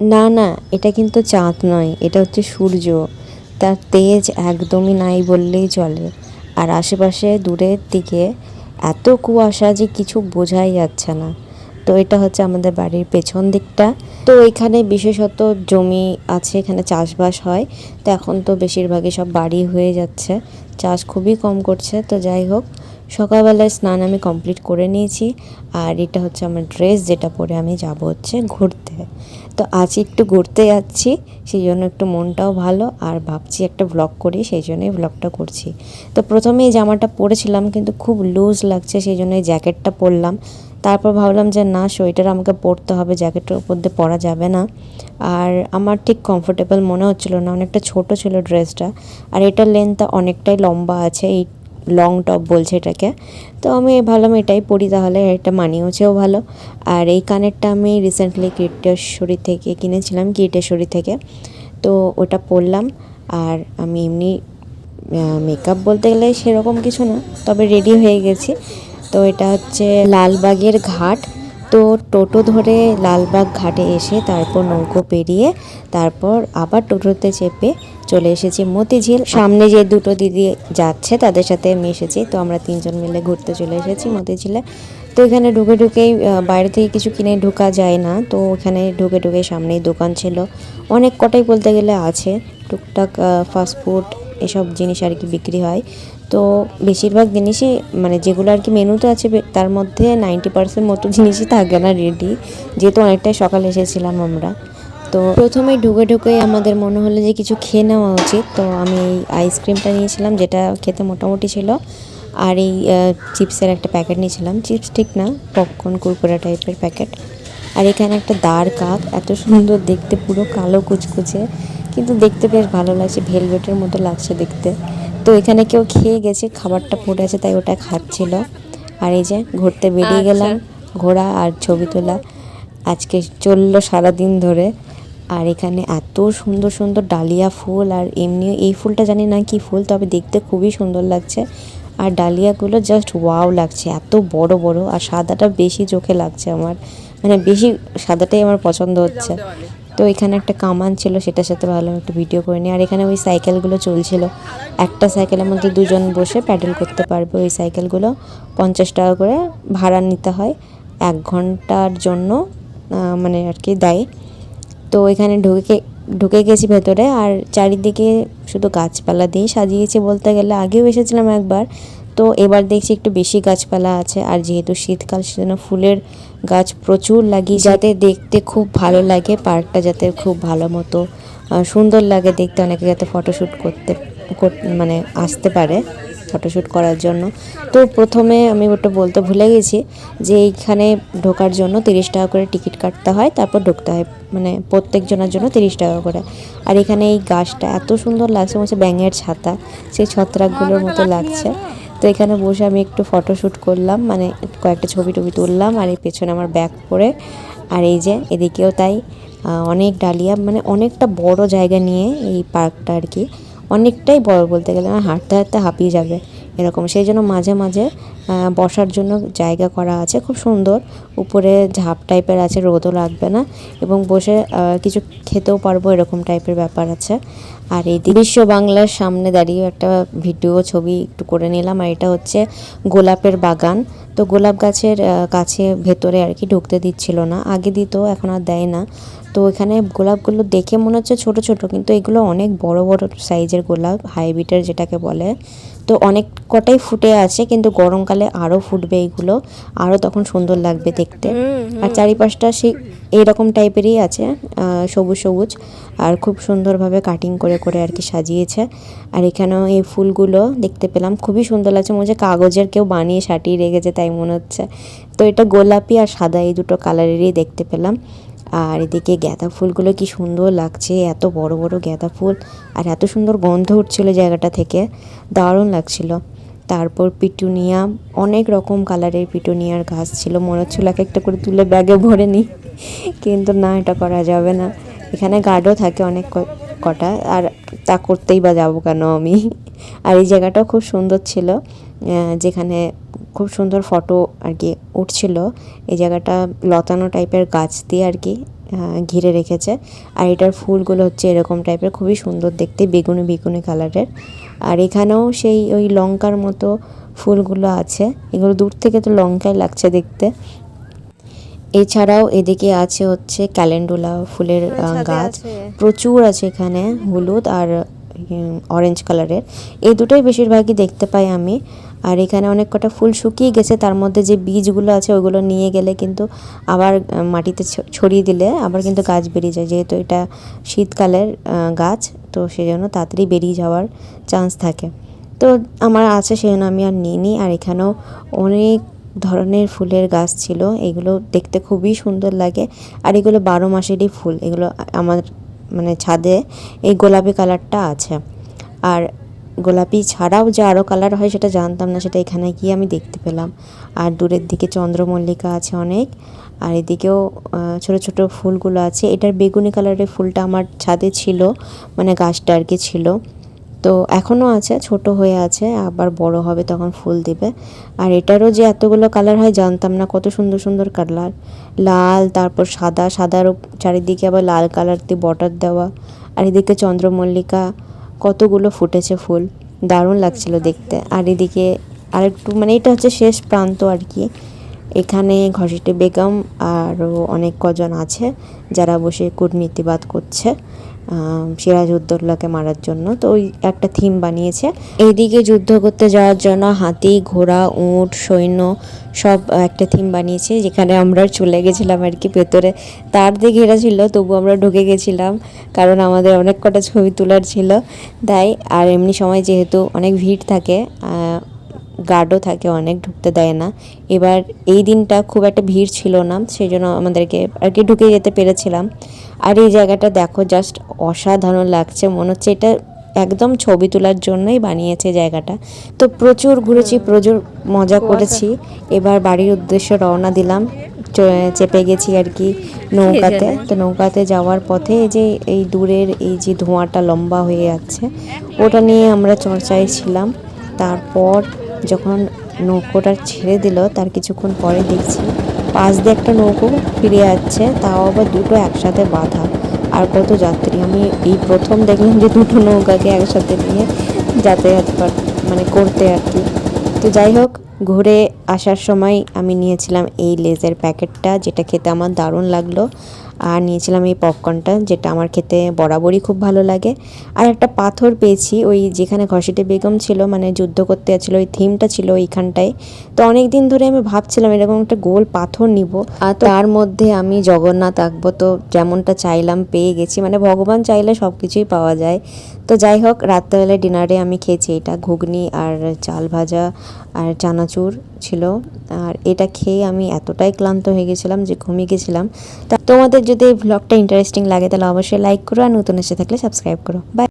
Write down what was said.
না না, এটা কিন্তু চাঁদ নয়, এটা হচ্ছে সূর্য। তার তেজ একদমই নাই বললেই চলে। আর আশেপাশে দূরের দিকে এত কুয়াশা যে কিছু বোঝাই যাচ্ছে না। তো এটা হচ্ছে আমাদের বাড়ির পেছন দিকটা। তো এখানে বিশেষত জমি আছে, এখানে চাষবাস হয়। তো এখন তো বেশিরভাগই সব বাড়ি হয়ে যাচ্ছে। চাষ খুবই কম করছে। তো যাই হোক সকালবেলায় স্নান আমি কমপ্লিট করে নিয়েছি, আর এটা হচ্ছে আমার ড্রেস যেটা পরে আমি যাব হচ্ছে ঘুরতে। তো আজ একটু ঘুরতে যাচ্ছি, সেই জন্য একটু মনটাও ভালো, আর ভাবছি একটা ব্লগ করি, সেই জন্যই ব্লগটা করছি। তো প্রথমে এই জামাটা পরেছিলাম, কিন্তু খুব লুজ লাগছে, সেই জন্য এই জ্যাকেটটা পরলাম। তারপর ভাবলাম যে না, সোয়েটার আমাকে পরতে হবে জ্যাকেটের উপর দিয়ে পরা যাবে না। আর আমার ঠিক কমফোর্টেবল মনে হচ্ছিল না, অনেকটা ছোট ছিল ড্রেসটা, আর এটার লেন্থটা অনেকটাই লম্বা আছে এই লং টপ বলছে এটাকে। তো আমি ভাবলাম এটাই পরি তাহলে, এটা মানিয়েছেও ভালো। আর এই কানেরটা আমি রিসেন্টলি কীটেশ্বরী থেকে কিনেছিলাম কীটেশ্বরী থেকে। তো ওটা পরলাম আর আমি এমনি মেকআপ বলতে গেলে সেরকম কিছু না, তবে রেডি হয়ে গেছি। তো এটা হচ্ছে লালবাগের ঘাট। তো টোটো ধরে লালবাগ ঘাটে এসে তারপর নৌকো পেরিয়ে তারপর আবার টোটোতে চেপে চলে এসেছি মতিঝিল। সামনে যে দুটো দিদি যাচ্ছে, তাদের সাথে এসেছি। তো আমরা তিনজন মিলে ঘুরতে চলে এসেছি মতিঝিলে। তো এখানে ঢুকে ঢুকেই বাইরে থেকে কিছু কিনে ঢোকা যায় না। তো ওখানে ঢুকে ঢুকে সামনেই দোকান ছিল। অনেক কটাই বলতে গেলে আছে। টুকটাক ফাস্টফুড এসব জিনিস আর কি বিক্রি হয়। তো বেশিরভাগ জিনিসই মানে যেগুলো আর কি মেনুতে আছে তার মধ্যে নাইনটি পার্সেন্ট মতো জিনিসই থাকে না রেডি যেহেতু অনেকটাই সকালে এসেছিলাম আমরা। তো প্রথমে ঢুকে ঢুকে আমাদের মনে হলো যে কিছু খেয়ে নেওয়া উচিত। তো আমি এই আইসক্রিমটা নিয়েছিলাম, যেটা খেতে মোটামুটি ছিল। আর এই চিপসের একটা প্যাকেট নিয়েছিলাম। চিপস ঠিক না পপকর্ন কুরকুরা টাইপের প্যাকেট আর এখানে একটা দাঁড় কাক এত সুন্দর দেখতে পুরো কালো কুচকুচে। কিন্তু দেখতে বেশ ভালো লাগছে ভেলভেটের মতো লাগছে দেখতে। তো এখানে কেউ খেয়ে গেছে খাবারটা পড়ে আছে তাই ওটা খাচ্ছিল। আর এই যে ঘুরতে বেরিয়ে গেলাম ঘোরা আর ছবি তোলা। আজকে চলল সারাদিন ধরে। আর এখানে এত সুন্দর সুন্দর ডালিয়া ফুল আর এমনি এই ফুলটা জানি না কি ফুল তবে দেখতে খুবই সুন্দর লাগছে। আর ডালিয়াগুলো জাস্ট ওয়াও লাগছে এত বড় বড় আর সাদাটা বেশি চোখে লাগছে আমার। মানে বেশি সাদাটাই আমার পছন্দ হচ্ছে। তো এখানে একটা কামান ছিল, সেটার সাথে ভাবলাম একটু ভিডিও করে নিই। আর এখানে ওই সাইকেলগুলো চলছিল। একটা সাইকেলের মধ্যে দুজন বসে প্যাডেল করতে পারবে। ওই সাইকেলগুলো পঞ্চাশ টাকা করে ভাড়া নিতে হয়। এক ঘণ্টার জন্য মানে আর কি দেয়। তো এখানে ঢুকে ঢুকে গেছি ভেতরে। আর চারিদিকে শুধু গাছপালা দিয়ে সাজিয়েছে বলতে গেলে। আগেও এসেছিলাম একবার। তো এবার দেখছি একটু বেশি গাছপালা আছে, আর যেহেতু শীতকাল সেজন্য ফুলের গাছ প্রচুর লাগিয়ে যাতে দেখতে খুব ভালো লাগে, পার্কটা যাতে খুব ভালো মতো সুন্দর লাগে দেখতে, অনেকে যাতে ফটোশ্যুট করতে মানে আসতে পারে ফটোশ্যুট করার জন্য। তো প্রথমে আমি ওটা বলতে ভুলে গেছি যে এইখানে ঢোকার জন্য তিরিশ টাকা করে টিকিট কাটতে হয়, তারপর ঢুকতে হয় মানে প্রত্যেকজনের জন্য তিরিশ টাকা করে। আর এখানে এই গাছটা এত সুন্দর লাগছে, মনে হচ্ছে ব্যাঙের ছাতা, সেই ছত্রাকগুলোর মতো লাগছে। তো এখানে বসে আমি একটু ফটোশ্যুট করলাম মানে কয়েকটা ছবি টবি তুললাম আর এই পেছনে আমার ব্যাগ পরে। আর এই যে এদিকেও তাই অনেক ডালিয়া মানে অনেকটা বড় জায়গা নিয়ে এই পার্কটা আর কি। অনেকটাই বড় বলতে গেলে আমার হাঁটতে হাঁটতে হাঁপিয়ে যাবে। এরকম। সেই জন্য মাঝে মাঝে বসার জন্য জায়গা করা আছে। খুব সুন্দর। উপরে ঝাপ টাইপের আছে, রোদও লাগবে না। এবং বসে কিছু খেতেও পারব এরকম টাইপের ব্যাপার আছে। আর এই বিশ্ব বাংলার সামনে দাঁড়িয়ে একটা ভিডিও, ছবি একটু করে নিলাম। আর এটা হচ্ছে গোলাপের বাগান। তো গোলাপ গাছের কাছে ভেতরে আর কি ঢুকতে দিচ্ছিল না। আগে দিত, এখন আর দেয় না। তো এখানে গোলাপগুলো দেখে মনে হচ্ছে ছোট ছোট কিন্তু এগুলো অনেক বড় বড় সাইজের গোলাপ হাইব্রিডের যেটাকে বলে। তো অনেক কটাই ফুটে আছে কিন্তু গরমকালে আরও ফুটবে এইগুলো আরও তখন সুন্দর লাগবে দেখতে। আর চারিপাশটা সেই এইরকম টাইপেরই আছে সবুজ সবুজ আর খুব সুন্দরভাবে কাটিং করে করে আর কি সাজিয়েছে। আর এখানেও এই ফুলগুলো দেখতে পেলাম খুবই সুন্দর লাগছে মনে হচ্ছে কাগজের কেউ বানিয়ে সাটিয়ে রেখেছে তাই মনে হচ্ছে। তো এটা গোলাপি আর সাদা এই দুটো কালারেরই দেখতে পেলাম। আর এদিকে গাঁদা ফুলগুলো কি সুন্দর লাগছে, এত বড় বড় গাঁদা ফুল। আর এত সুন্দর গন্ধ উঠছিল জায়গাটা থেকে, দারুণ লাগছিল। তারপর পিটুনিয়া, অনেক রকম কালারের পিটুনিয়ার গাছ ছিল। মনে হচ্ছিল এক একটা করে তুলে ব্যাগে ভরে নিই। কিন্তু না, এটা করা যাবে না। এখানে গার্ডও থাকে অনেক কটা। আর তা করতেই বা যাব কেন আমি? আর এই জায়গাটাও খুব সুন্দর ছিল। যেখানে খুব সুন্দর ফটো আর কি উঠছিল। এই জায়গাটা লতানো টাইপের গাছ দিয়ে আর কি ঘিরে রেখেছে। আর এটার ফুলগুলো হচ্ছে এরকম টাইপের খুবই সুন্দর দেখতে বেগুনি বেগুনি কালারের। আর এখানেও সেই ওই লঙ্কার মতো ফুলগুলো আছে। এগুলো দূর থেকে তো লঙ্কাই লাগছে দেখতে। এছাড়াও এদিকে আছে হচ্ছে ক্যালেন্ডুলা ফুলের গাছ। প্রচুর আছে এখানে হলুদ আর অরেঞ্জ কালারের এই দুটোই বেশিরভাগই দেখতে পাই আমি। আর এখানে অনেক কটা ফুল শুকিয়ে গেছে, তার মধ্যে যে বীজগুলো আছে ওগুলো নিয়ে গেলে কিন্তু আবার মাটিতে ছড়িয়ে দিলে আবার কিন্তু গাছ বেরিয়ে যায়। যেহেতু এটা শীতকালের গাছ, তো সেই জন্য তাড়াতাড়ি বেরিয়ে যাওয়ার চান্স থাকে। তো আমার আছে সেই জন্য আমি আর নিইনি। আর এখানেও অনেক ধরনের ফুলের গাছ ছিল, এগুলো দেখতে খুবই সুন্দর লাগে। আর এগুলো বারো মাসেরই ফুল, এগুলো আমার মানে ছাদে এই গোলাপি কালারটা আছে। আর গোলাপি ছাড়াও যে আরও কালার হয় সেটা জানতাম না, সেটা এখানে গিয়ে আমি দেখতে পেলাম। আর দূরের দিকে চন্দ্রমল্লিকা আছে অনেক, আর এদিকেও ছোট ছোট ফুলগুলো আছে। এটার বেগুনি কালারের ফুলটা আমার ছাদে ছিল মানে গাছটা আর কি ছিল। তো এখনও আছে, ছোট হয়ে আছে, আবার বড় হবে তখন ফুল দিবে। আর এটারও যে এতগুলো কালার হয় জানতাম না, কত সুন্দর সুন্দর কালার লাল, তারপর সাদা, সাদার চারিদিকে আবার লাল কালার দিয়ে বর্ডার দেওয়া। আর এদিকে চন্দ্রমল্লিকা কতগুলো ফুটেছে ফুল। দারুণ লাগছিল দেখতে। আর এদিকে আরেকটু মানে এটা হচ্ছে শেষ প্রান্ত আর কি। এখানে ঘসিটে বেগম আরও অনেক কজন আছে যারা বসে কূটনীতিবাদ করছে আহ, সিরাজউদ্দৌলাকে মারার জন্য। তো ওই একটা থিম বানিয়েছে। এইদিকে যুদ্ধ করতে যাওয়ার জন্য হাতি ঘোড়া উট সৈন্য সব একটা থিম বানিয়েছে যেখানে আমরা চলে গেছিলাম আর কি ভেতরে। তার দিয়ে ঘেরা ছিল তবু আমরা ঢুকে গেছিলাম কারণ আমাদের অনেক কটা ছবি তোলার ছিল। তাই আর এমনি সময় যেহেতু অনেক ভিড় থাকে গার্ডও থাকে অনেক ঢুকতে দেয় না। এবার এই দিনটা খুব একটা ভিড় ছিল না সেই জন্য আমাদেরকে আর কি ঢুকে যেতে পেরেছিলাম। আর এই জায়গাটা দেখো জাস্ট অসাধারণ লাগছে মনে হচ্ছে এটা একদম ছবি তোলার জন্যই বানিয়েছে জায়গাটা। তো প্রচুর ঘুরেছি প্রচুর মজা করেছি। এবার বাড়ির উদ্দেশ্যে রওনা দিলাম চেপে গেছি আর কি নৌকাতে। তো নৌকাতে যাওয়ার পথে এই যে এই দূরের এই যে ধোঁয়াটা লম্বা হয়ে যাচ্ছে ওটা নিয়ে আমরা চর্চায় ছিলাম। তারপর যখন নৌকোটা ছেড়ে দিল, তার কিছুক্ষণ পরে দেখছি পাশ দিয়ে একটা নৌকো ফিরে যাচ্ছে তাও আবার দুটো একসাথে বাঁধা। আর কত যাত্রী, আমি এই প্রথম দেখলাম যে দুটো নৌকাকে একসাথে নিয়ে যাতায়াত মানে করতে আর কি। তো যাই হোক, ঘুরে আসার সময় আমি নিয়েছিলাম এই লেজের প্যাকেটটা, যেটা খেতে আমার দারুণ লাগল। আর নিয়েছিলাম এই পপকর্নটা যেটা আমার খেতে বরাবরই খুব ভালো লাগে। আর একটা পাথর পেয়েছি ওই যেখানে ঘসিটে বেগম ছিল মানে যুদ্ধ করতে যাচ্ছিল ওই থিমটা ছিল ওইখানটায় তো অনেক দিন ধরে আমি ভাবছিলাম এরকম একটা গোল পাথর নিব। আর তার মধ্যে আমি জগন্নাথ আঁকবো তো যেমনটা চাইলাম পেয়ে গেছি মানে ভগবান চাইলে সব কিছুই পাওয়া যায়। তো যাই হোক রাত্রেবেলা ডিনারে আমি খেয়েছি এটা ঘুগনি আর চাল ভাজা আর চানাচুর ছিল। আর এটা খেয়ে আমি এতটাই ক্লান্ত হয়ে গেছিলাম যে ঘুমিয়ে গেছিলাম। তা তোমাদের যদি এই ব্লগটা ইন্টারেস্টিং লাগে তাহলে অবশ্যই লাইক করো আর নতুন এসে থাকলে সাবস্ক্রাইব করো। বাই